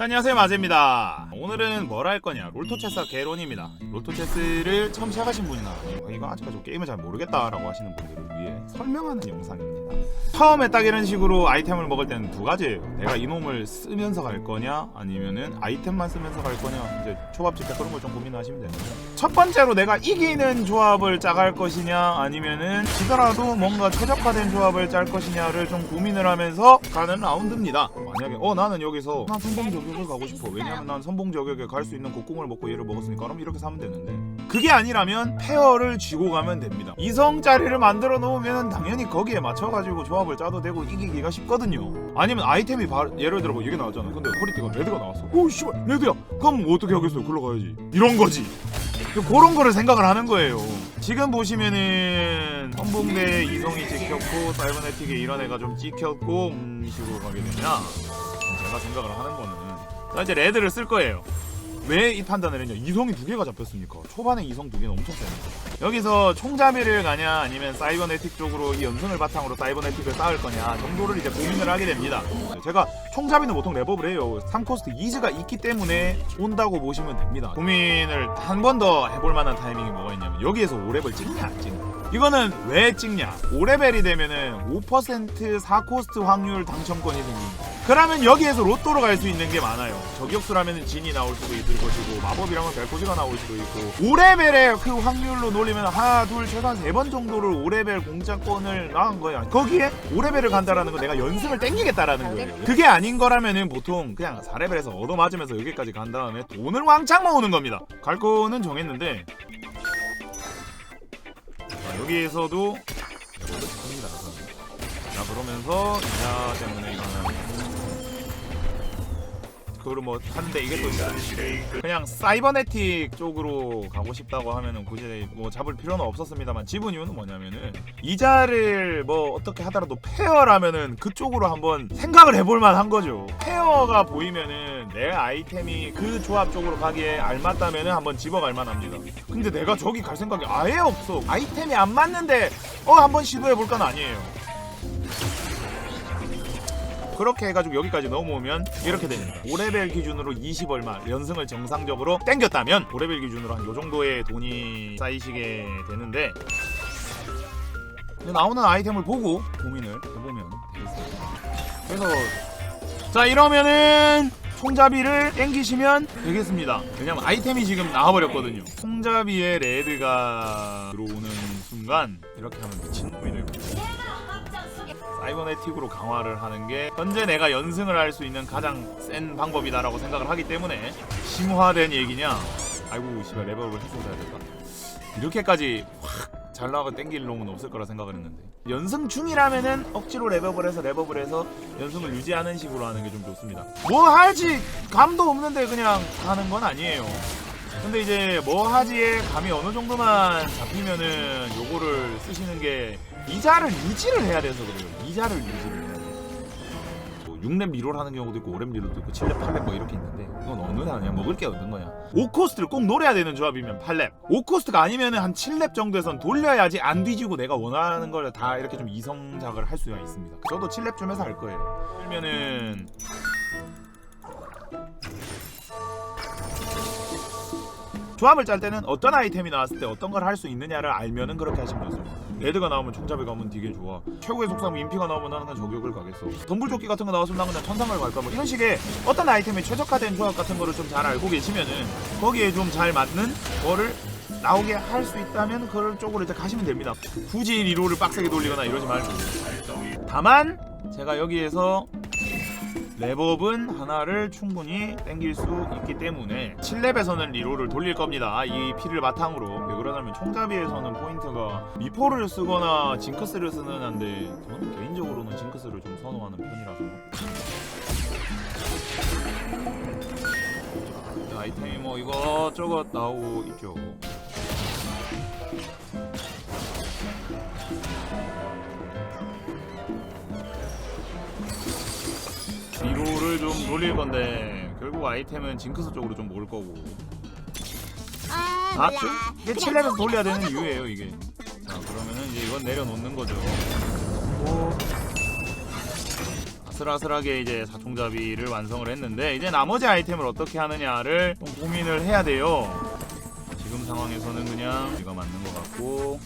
자, 안녕하세요 마제입니다 오늘은 뭘 할 거냐? 롤토체스 개론입니다. 롤토체스를 처음 시작하신 분이나 아니면 이거 아직까지 게임을 잘 모르겠다라고 하시는 분들을 위해 설명하는 영상입니다. 처음에 딱 이런 식으로 아이템을 먹을 때는 두 가지예요. 내가 이놈을 쓰면서 갈 거냐? 아니면은 아이템만 쓰면서 갈 거냐? 이제 초밥집 때 그런 걸 좀 고민하시면 됩니다 첫 번째로 내가 이기는 조합을 짜갈 것이냐? 아니면은 지더라도 뭔가 최적화된 조합을 짤 것이냐를 좀 고민을 하면서 가는 라운드입니다. 만약에 어 나는 여기서 난 선봉 저격을 가고 싶어. 왜냐면 난 선봉 저격에 갈 수 있는 곡궁을 먹고 얘를 먹었으니까 그럼 이렇게 사면 되는데. 그게 아니라면 페어를 쥐고 가면 됩니다. 이성짜리를 만들어 놓으면 당연히 거기에 맞춰가지고 조합을 짜도 되고 이기기가 쉽거든요. 아니면 아이템이 바로 예를 들어 뭐 이게 나왔잖아. 근데 퀄리티가 레드가 나왔어. 오 씨발 레드야. 그럼 뭐 어떻게 하겠어요? 글로 가야지. 이런 거지. 그런 거를 생각을 하는 거예요. 지금 보시면은 선봉대 이성이 찍혔고 사이버네틱에 이런 애가 좀 찍혔고 음 식으로 가게 되냐? 제가 생각을 하는 거는 자 이제 레드를 쓸 거예요. 왜 이 판단을 했냐? 이성이 두 개가 잡혔으니까 초반에 이성 두 개는 엄청 세니까 여기서 총잡이를 가냐 아니면 사이버네틱 쪽으로 이 연승을 바탕으로 사이버네틱을 쌓을 거냐 정도를 이제 고민을 하게 됩니다. 제가 총잡이는 보통 랩업을 해요. 3코스트 이즈가 있기 때문에 온다고 보시면 됩니다. 고민을 한 번 더 해볼 만한 타이밍이 뭐가 있냐면 여기에서 5랩을 찍냐 안 찍냐 이거는 왜 찍냐 5레벨이 되면은 5% 4코스트 확률 당첨권이 생깁니다. 그러면 여기에서 로또로 갈 수 있는 게 많아요. 저격수라면 진이 나올 수도 있을 것이고 마법이라면 벨코지가 나올 수도 있고 5레벨의 그 확률로 놀리면 하나 둘 최소한 세번 정도를 5레벨 공짜권을 나간 거야. 거기에 5레벨을 간다라는 건 내가 연승을 땡기겠다라는 거예요. 그게 아닌 거라면은 보통 그냥 4레벨에서 얻어맞으면서 여기까지 간 다음에 돈을 왕창 모으는 겁니다. 갈 거는 정했는데 자, 여기에서도 합니다. 자 그러면서 이자 때문에 이거는 그걸 뭐 하는데 이게 또 있어요. 그냥 사이버네틱 쪽으로 가고 싶다고 하면은 굳이 뭐 잡을 필요는 없었습니다만 집은 이유는 뭐냐면은 이자를 뭐 어떻게 하더라도 페어라면은 그쪽으로 한번 생각을 해볼 만한 거죠. 페어가 보이면은 내 아이템이 그 조합 쪽으로 가기에 알맞다면은 한번 집어갈 만합니다. 근데 내가 저기 갈 생각이 아예 없어. 아이템이 안 맞는데 어 한번 시도해 볼건 아니에요. 그렇게 해가지고 여기까지 넘어오면 이렇게 됩니다. 5레벨 기준으로 20 얼마 연승을 정상적으로 땡겼다면 5레벨 기준으로 한 요 정도의 돈이 쌓이시게 되는데 나오는 아이템을 보고 고민을 해보면 되겠습니다. 그래서 자 이러면은 총잡이를 땡기시면 되겠습니다. 왜냐면 아이템이 지금 나와버렸거든요. 총잡이에 레드가 들어오는 순간 이렇게 하면 미친놈이 될 거예요. 사이버네틱으로 강화를 하는 게 현재 내가 연승을 할 수 있는 가장 센 방법이다라고 생각을 하기 때문에 심화된 얘기냐? 아이고 씨발 레벨업을 했어야 됐다. 이렇게까지 확 잘 나가 땡길 놈은 없을 거라 생각을 했는데 연승 중이라면은 억지로 랩업을 해서 랩업을 해서 연승을 유지하는 식으로 하는 게 좀 좋습니다. 뭐 할지 감도 없는데 그냥 가는 건 아니에요. 근데 이제 뭐 하지에 감이 어느 정도만 잡히면은 요거를 쓰시는 게 이자를 유지를 해야 돼서 그래요. 이자를 유지를 해야 돼요. 뭐 6렙 리롤 하는 경우도 있고 5렙 리롤도 있고 7렙 8렙 뭐 이렇게 있는데 이건 어느 하냐? 먹을 게 없는 거야 5코스트를 꼭 노려야 되는 조합이면 8렙. 5코스트가 아니면 한 7렙 정도에선 돌려야지 안 뒤지고 내가 원하는 걸 다 이렇게 좀 이성작을 할 수가 있습니다. 저도 7렙쯤에서 할 거예요. 그러면은 조합을 짤 때는 어떤 아이템이 나왔을 때 어떤 걸 할 수 있느냐를 알면은 그렇게 하시면 좋습니다. 레드가 나오면 총잡이 가면 되게 좋아. 최고의 속성 인피가 나오면 나는 그냥 저격을 가겠어. 덤불조끼 같은 거 나왔으면 나는 그냥 천상을 갈까 뭐 이런 식의 어떤 아이템이 최적화된 조합 같은 거를 좀 잘 알고 계시면은 거기에 좀 잘 맞는 거를 나오게 할 수 있다면 그런 쪽으로 이제 가시면 됩니다. 굳이 리로를 빡세게 돌리거나 이러지 말고. 다만 제가 여기에서 랩업은 하나를 충분히 땡길 수 있기 때문에 7렙에서는 리로를 돌릴 겁니다. 이 피를 바탕으로. 왜 그러냐면 총잡이에서는 포인트가 미포를 쓰거나 징크스를 쓰는 한데 저는 개인적으로는 징크스를 좀 선호하는 편이라서. 아이템이 뭐 이것저것 나오고 있죠. 리로를 좀 돌릴 건데 결국 아이템은 징크스 쪽으로 좀 모을 거고 아, 아, 몰라. 저- 이게 그냥 7렙에서 돌려야 되는 이유예요 이게 자 그러면은 이제 이건 내려놓는 거죠 오. 아슬아슬하게 이제 사총잡이를 완성을 했는데 이제 나머지 아이템을 어떻게 하느냐를 좀 고민을 해야 돼요. 지금 상황에서는 그냥 이거 맞는 것 같고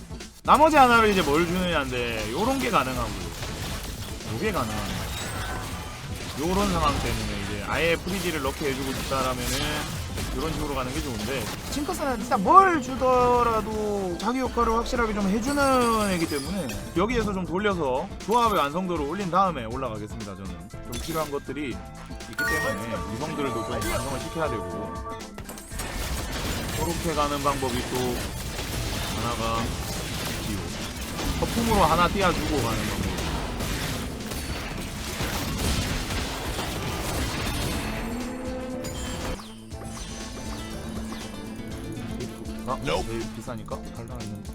나머지 하나를 이제 뭘 주느냐인데 요런 게 가능하고요. 요게 가능합니다. 요런 상황 때문에 이제 아예 프리지를 넣게 해주고 싶다라면은 이런 식으로 가는 게 좋은데. 징크스는 진짜 뭘 주더라도 자기 역할을 확실하게 좀 해주는 애기 때문에 여기에서 좀 돌려서 조합의 완성도를 올린 다음에 올라가겠습니다 저는. 좀 필요한 것들이 있기 때문에 이성들도 좀 완성을 시켜야 되고. 그렇게 가는 방법이 또 하나가 있지요. 거품으로 하나 띄워주고 가는 방법 아, 제일 비싸니까 달라 했는데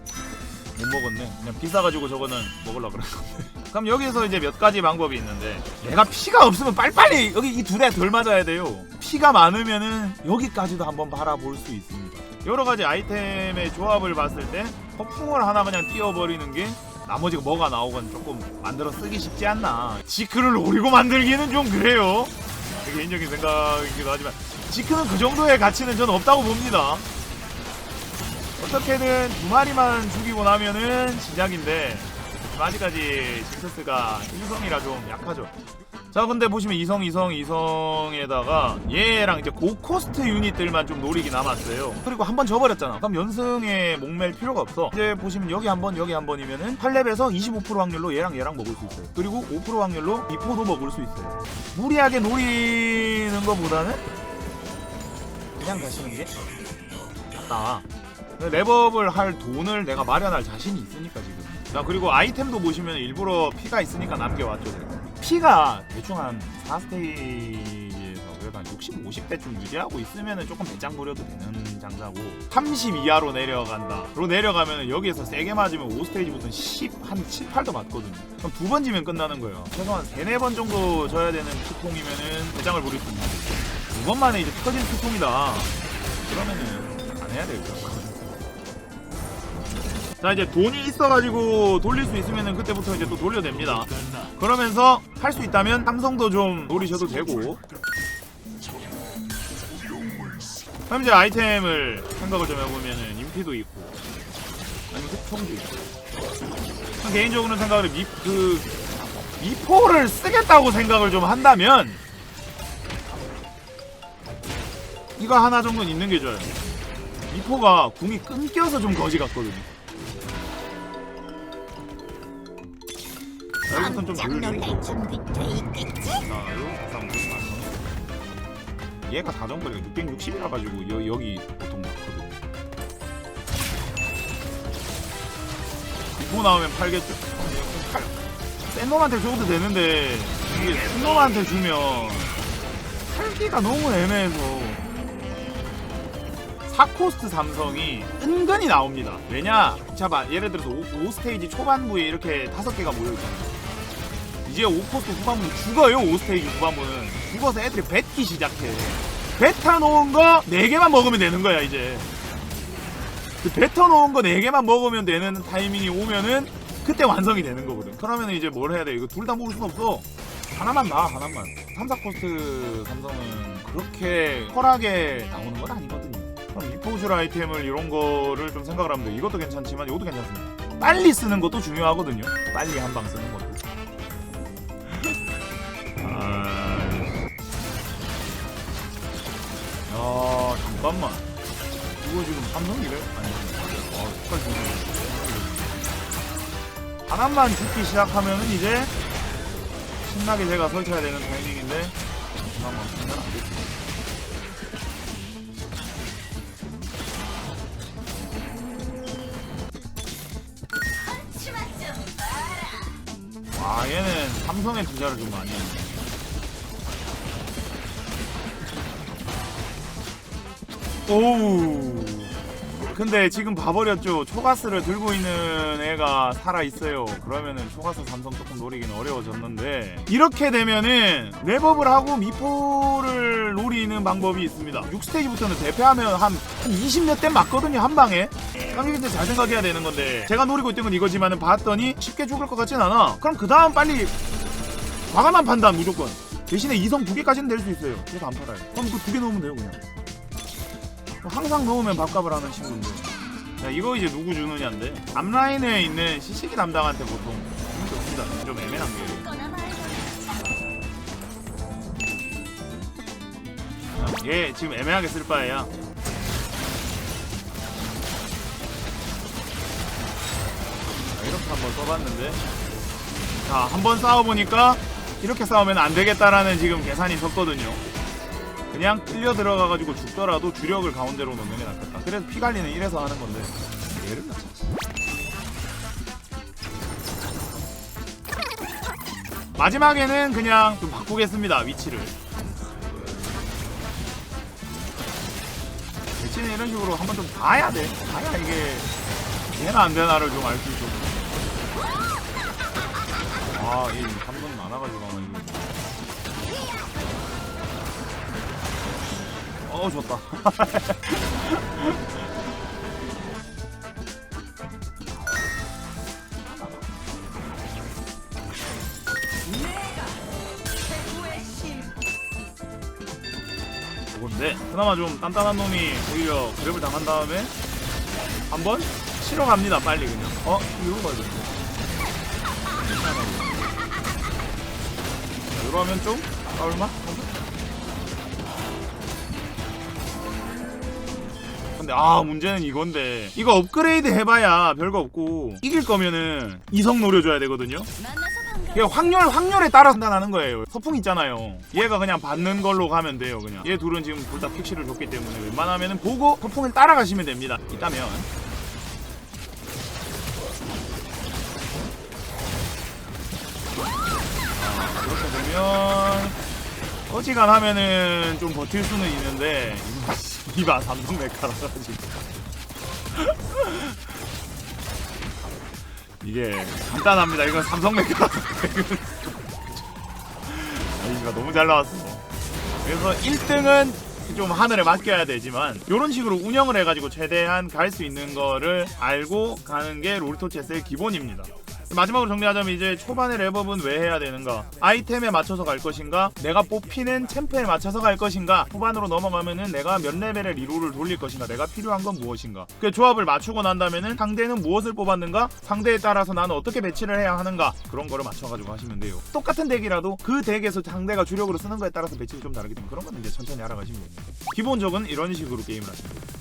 못 먹었네. 그냥 비싸가지고 저거는 먹으려 그런 건데. 그럼 여기서 이제 몇 가지 방법이 있는데 내가 피가 없으면 빨리빨리 여기 이두대덜 맞아야 돼요. 피가 많으면은 여기까지도 한번 바라볼 수 있습니다. 여러 가지 아이템의 조합을 봤을 때 허풍을 하나 그냥 띄워버리는 게 나머지가 뭐가 나오건 조금 만들어 쓰기 쉽지 않나. 지크를 노리고 만들기는 좀 그래요. 제 개인적인 생각이기도 하지만 지크는 그 정도의 가치는 저는 없다고 봅니다. 어떻게든 두 마리만 죽이고 나면은 시작인데 아직까지 징크스가 1성이라 좀 약하죠. 자 근데 보시면 2성 2성 2성에다가 얘랑 이제 고코스트 유닛들만 좀 노리기 남았어요. 그리고 한 번 져버렸잖아. 그럼 연승에 목맬 필요가 없어. 이제 보시면 여기 한 번 여기 한 번이면은 8렙에서 25% 확률로 얘랑 얘랑 먹을 수 있어요. 그리고 5% 확률로 미포도 먹을 수 있어요. 무리하게 노리는 것보다는 그냥 가시는 게 낫다 랩업을 할 돈을 내가 마련할 자신이 있으니까 지금. 자 그리고 아이템도 보시면 일부러 피가 있으니까 남겨왔죠 제가. 피가 대충 한 4스테이지에서 그래도 한 60, 50대쯤 유지하고 있으면 조금 배짱 부려도 되는 장사고 30 이하로 내려간다. 그리고 내려가면 여기에서 세게 맞으면 5스테이지부터는 10, 한 7, 8도 맞거든요. 그럼 두 번 지면 끝나는 거예요. 최소한 3, 4번 정도 져야 되는 피통이면은 배짱을 부릴 수 있는 거죠. 두 번만에 이제 터진 피통이다. 그러면은 안 해야 되겠죠 자 이제 돈이 있어가지고 돌릴 수 있으면은 그때부터 이제 또 돌려냅니다. 그러면서 할 수 있다면 삼성도 좀 노리셔도 되고. 그럼 이제 아이템을 생각을 좀 해보면은 인피도 있고 아니면 흑총도 있고. 전 개인적으로는 생각을 미, 그 미포를 쓰겠다고 생각을 좀 한다면 이거 하나 정도는 있는 게 좋아요. 미포가 궁이 끊겨서 좀 거지 같거든요 여기서 좀 깜짝 놀랄 준비돼 있겠지? 자요 쌍둥이 완성 얘가 다정거리가 660이라 가지고 여, 여기 보통 많거든요. 이거 나오면 팔겠죠? 팔. 센 놈한테 줘도 되는데 이게 센 놈한테 주면 팔기가 너무 애매해서. 4코스트 삼성이 은근히 나옵니다. 왜냐? 자봐. 예를 들어서 5, 스테이지 초반부에 이렇게 다섯 개가 모여 있잖아요 이제 5코스트 후반부는 죽어요 5스테이지 후반부는. 죽어서 애들이 뱉기 시작해. 뱉어 놓은 거 4개만 먹으면 되는 거야 이제. 그 뱉어 놓은 거 4개만 먹으면 되는 타이밍이 오면은 그때 완성이 되는 거거든. 그러면 이제 뭘 해야 돼? 이거 둘 다 먹을 순 없어. 하나만 나 하나만. 3, 4코스트 삼성은 그렇게 펄하게 나오는 건 아니거든요. 그럼 이포줄 아이템을 이런 거를 좀 생각을 하면 돼. 이것도 괜찮지만 이것도 괜찮습니다. 빨리 쓰는 것도 중요하거든요. 빨리 한 방 쓰는 야 잠깐만. 이거 지금 삼성이래? 아니 아 색깔 좋네 하나만 죽기 시작하면은 이제 신나게 제가 설쳐야 되는 타이밍인데. 잠깐만 보면 안 되지 와 얘는 삼성의 투자를 좀 많이 했네 오우 근데 지금 봐버렸죠 초가스를 들고 있는 애가 살아있어요. 그러면은 초가스 삼성 조금 노리기는 어려워졌는데 이렇게 되면은 랩업을 하고 미포를 노리는 방법이 있습니다. 6스테이지부터는 대패하면 한, 한 20몇 대 맞거든요 한 방에. 깡기인데 잘 생각해야 되는 건데 제가 노리고 있던 건 이거지만은 봤더니 쉽게 죽을 것 같진 않아. 그럼 그 다음 빨리 과감한 판단 무조건. 대신에 이성 두 개까지는 낼 수 있어요. 그래서 안 팔아요. 그럼 그 두 개 넣으면 돼요 그냥. 뭐 항상 넣으면 밥값을 하는 친구인데. 야, 이거 이제 누구 주느냐인데. 앞라인에 있는 시식이 담당한테 보통 주면 좋습니다. 좀 애매한 게. 얘 지금 애매하게 쓸 바에야. 자, 이렇게 한번 써봤는데. 자 한번 싸워보니까 이렇게 싸우면 안 되겠다라는 지금 계산이 섰거든요 그냥 끌려 들어가가지고 죽더라도 주력을 가운데로 넣는 게 낫겠다. 그래서 피 관리는 이래서 하는 건데. 얘를 다 찾지 마지막에는 그냥 좀 바꾸겠습니다 위치를. 대신에 이런 식으로 한번 좀 봐야 돼. 봐야 이게 되나 안 되나를 좀 알 수 있어 아이 감독 많아가지고 어 좋다 그건데 그나마 좀 단단한 놈이 오히려 그랩을 당한 다음에 한번 치러 갑니다 빨리 그냥 어? 이거 봐야 돼 이러면 좀 싸울만? 근데 아 문제는 이건데 이거 업그레이드 해봐야 별거 없고 이길 거면은 이성 노려줘야 되거든요 이게 확률 확률에 따라 판단하는 거예요. 서풍 있잖아요. 얘가 그냥 받는 걸로 가면 돼요. 그냥 얘 둘은 지금 둘 다 픽시를 줬기 때문에 웬만하면은 보고 서풍을 따라가시면 됩니다. 있다면 아, 그렇게 되면 어지간하면은 좀 버틸 수는 있는데 이봐 삼성 메카라 가지고 이게 간단합니다. 이건 삼성 메카. 이거 너무 잘 나왔어. 그래서 1등은 좀 하늘에 맡겨야 되지만 이런 식으로 운영을 해가지고 최대한 갈 수 있는 거를 알고 가는 게 롤토체스의 기본입니다. 마지막으로 정리하자면 이제 초반에 랩업은 왜 해야 되는가? 아이템에 맞춰서 갈 것인가? 내가 뽑히는 챔프에 맞춰서 갈 것인가? 후반으로 넘어가면은 내가 몇 레벨의 리롤을 돌릴 것인가? 내가 필요한 건 무엇인가? 그 조합을 맞추고 난 다음에는 상대는 무엇을 뽑았는가? 상대에 따라서 나는 어떻게 배치를 해야 하는가? 그런 거를 맞춰가지고 하시면 돼요. 똑같은 덱이라도 그 덱에서 상대가 주력으로 쓰는 거에 따라서 배치가 좀 다르기 때문에 그런 거는 이제 천천히 알아가시면 됩니다. 기본적은 이런 식으로 게임을 하시면 돼요.